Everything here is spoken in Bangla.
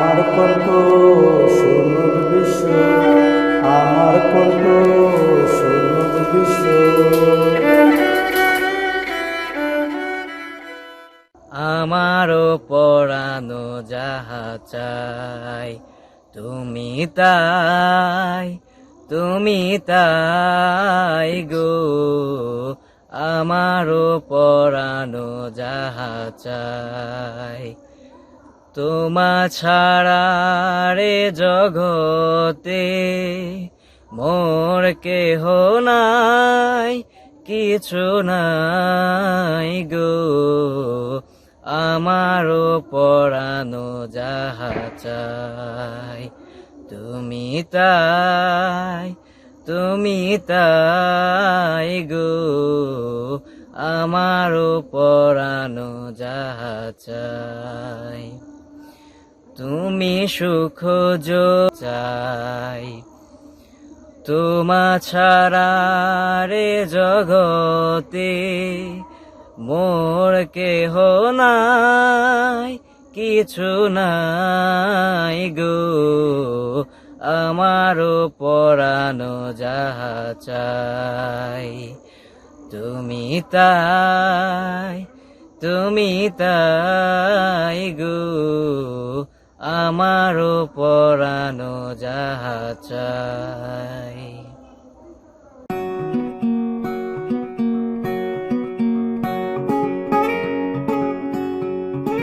আমার কত সুন্দর বিশ্ব, আমার কত সুন্দর বিশ্ব। আমার পড়ানো যাহা চাই, তুমি তাই তুমি তাই গো। আমারও পরানো যাহা চাই তোমা ছাড়া রে জগতে মোর কেহ নাই, কিছু নাই গো। আমারও পরানো যাহা চাই, তুমি তাই তুমি তাই গো। আমারও পরানো যাহা তুমি সুখ চাই। তোমা ছাড়া রে জগতে মোর কেহ নাই, কিছু নাই গো। আমারও পরানো যাহা চাই, তুমি তাই তুমি তাই গো। আমারও পরানো যাহা চাই।